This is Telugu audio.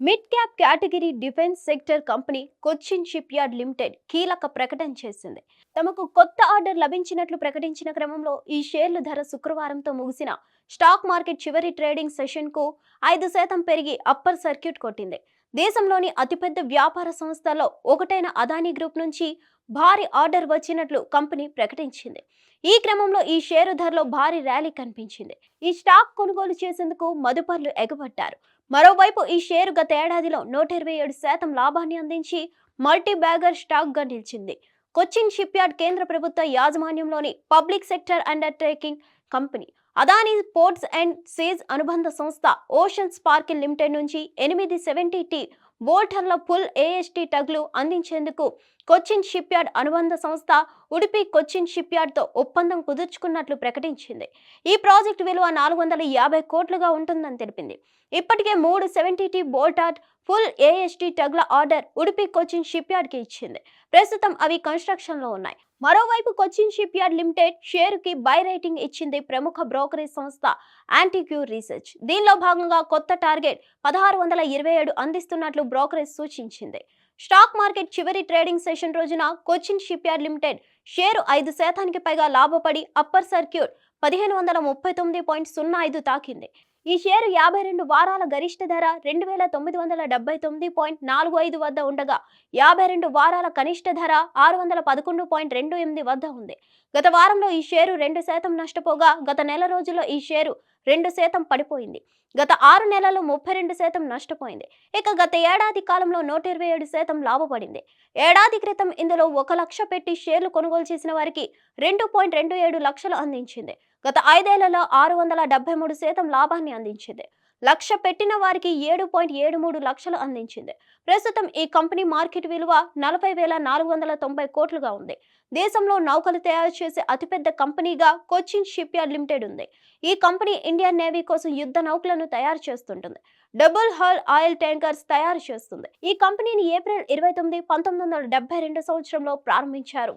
Mid cap category defence sector company Cochin shipyard limited కీలక ప్రకటన చేసింది. తమకు కొత్త ఆర్డర్ లభించినట్లు ప్రకటించిన క్రమంలో ఈ షేర్ల ధర శుక్రవారంతో ముగిసిన స్టాక్ మార్కెట్ చివరి ట్రేడింగ్ సెషన్కు ఐదు శాతం పెరిగి అప్పర్ సర్క్యూట్ కొట్టింది. దేశంలోని అతిపెద్ద వ్యాపార సంస్థల్లో ఒకటైన అదానీ గ్రూప్ నుంచి భారీ ఆర్డర్ వచ్చినట్లు కంపెనీ ప్రకటించింది. ఈ క్రమంలో ఈ షేరు ధరలో భారీ ర్యాలీ కనిపించింది. ఈ స్టాక్ కొనుగోలు చేసేందుకు మదుపర్లు ఎగబట్టారు మరోవైపు ఈ షేరు గత ఏడాదిలో నూట ఇరవై ఏడు శాతం లాభాన్ని అందించి మల్టీ బ్యాగర్ నిలిచింది. కొచ్చిన్ షిప్ యార్డ్ కేంద్ర ప్రభుత్వ యాజమాన్యంలోని public sector undertaking company. Adani ports and SEZ అనుబంధ సంస్థ ఓషన్ స్పార్కిల్ లిమిటెడ్ నుంచి ఎనిమిది సెవెంటీ టీ బోల్టర్ల ఫుల్ ఏఎస్టీ టగ్లు అందించేందుకు కొచ్చిన్ షిప్ యార్డ్ అనుబంధ సంస్థ ఉడిపి కొచ్చిన్ షిప్ యార్డ్తో ఒప్పందం కుదుర్చుకున్నట్లు ప్రకటించింది. ఈ ప్రాజెక్టు విలువ నాలుగు వందల యాభై కోట్లుగా ఉంటుందని తెలిపింది. ఇప్పటికే మూడు seventy T bollard full AST టగ్ల order Udupi Cochin ship యార్డ్కి ఇచ్చింది. ప్రస్తుతం అవి కన్స్ట్రక్షన్లో ఉన్నాయి. మరోవైపు కొచ్చిన్ షిప్ యార్డ్ లిమిటెడ్ షేరుకి బై రేటింగ్ ఇచ్చింది ప్రముఖ బ్రోకరేజ్ సంస్థ యాంటీక్యూ రీసెర్చ్. దీనిలో భాగంగా కొత్త టార్గెట్ పదహారు వందల ఇరవై ఏడు అందిస్తున్నట్లు బ్రోకరేజ్ సూచించింది. స్టాక్ మార్కెట్ చివరి ట్రేడింగ్ సెషన్ రోజున Cochin shipyard limited share ఐదు శాతానికి పైగా లాభపడి అప్పర్ సర్క్యూట్ పదిహేను వందల ముప్పై తొమ్మిది పాయింట్ సున్నా ఐదు తాకింది. ఈ షేరు యాభై రెండు వారాల గరిష్ట ధర రెండు వేల తొమ్మిది వందల డెబ్బై తొమ్మిది పాయింట్ నాలుగు ఐదు వద్ద ఉండగా యాభై రెండు వారాల కనిష్ట ధర ఆరు వందల పదకొండు పాయింట్ రెండు ఎనిమిది వద్ద ఉంది. గత వారంలో ఈ షేరు రెండు శాతం నష్టపోగా గత నెల రోజుల్లో ఈ షేరు రెండు శాతం పడిపోయింది. గత ఆరు నెలలు ముప్పై రెండు శాతం నష్టపోయింది. ఇక గత ఏడాది కాలంలో నూట ఇరవై ఏడు శాతం లాభపడింది. ఏడాది క్రితం ఇందులో ఒక లక్ష పెట్టి షేర్లు కొనుగోలు చేసిన వారికి రెండు పాయింట్ రెండు ఏడు లక్షలు అందించింది. గత ఐదేళ్ళలో ఆరు వందల డెబ్బై మూడు శాతం లాభాన్ని అందించింది. లక్ష పెట్టిన వారికి ఏడు పాయింట్ ఏడు మూడు లక్షలు అందించింది. ప్రస్తుతం ఈ కంపెనీ మార్కెట్ విలువ నలభై వేల నాలుగు వందల తొంభై కోట్లుగా ఉంది. దేశంలో నౌకలు తయారు చేసే అతిపెద్ద కంపెనీగా కొచ్చిన్ షిప్ యార్డ్ లిమిటెడ్ ఉంది. ఈ కంపెనీ ఇండియన్ నేవీ కోసం యుద్ధ నౌకలను తయారు చేస్తుంటుంది. డబుల్ హల్ ఆయిల్ ట్యాంకర్స్ తయారు చేస్తుంది. ఈ కంపెనీని ఏప్రిల్ ఇరవై తొమ్మిది పంతొమ్మిది వందల డెబ్బై రెండు సంవత్సరంలో ప్రారంభించారు.